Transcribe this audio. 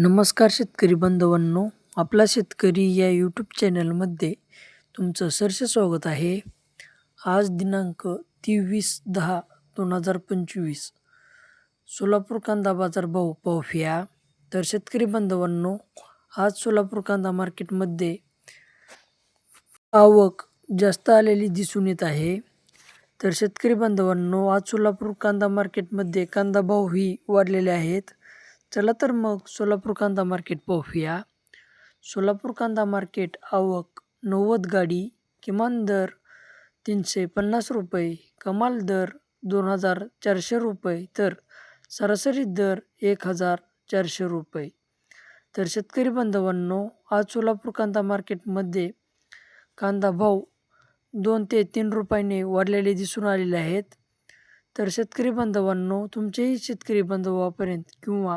नमस्कार शेतकरी बांधवांनो आपला शेतकरी या यूट्यूब चॅनलमध्ये तुमचं सरसे स्वागत आहे. आज दिनांक तेवीस दहा दोन हजार पंचवीस. सोलापूर कांदा बाजार भाव पाहूया तर शेतकरी बांधवांनो आज सोलापूर कांदा मार्केटमध्ये आवक जास्त आलेली दिसून येत आहे. तर शेतकरी बांधवांनो आज सोलापूर कांदा मार्केटमध्ये कांदा भावही वाढलेले आहेत. चला तर मग सोलापूर कांदा मार्केट पाहूया. सोलापूर कांदा मार्केट आवक नव्वद गाडी किमान दर तीनशे पन्नास रुपये कमाल दर दोन हजार चारशे रुपये तर सरासरी दर एक हजार चारशे रुपये. तर शेतकरी बांधवांनो आज सोलापूर कांदा मार्केटमध्ये कांदा भाव दोन ते तीन रुपयाने वाढलेले दिसून आलेले आहेत. तर शेतकरी बांधवांनो तुमचेही शेतकरी बांधवापर्यंत किंवा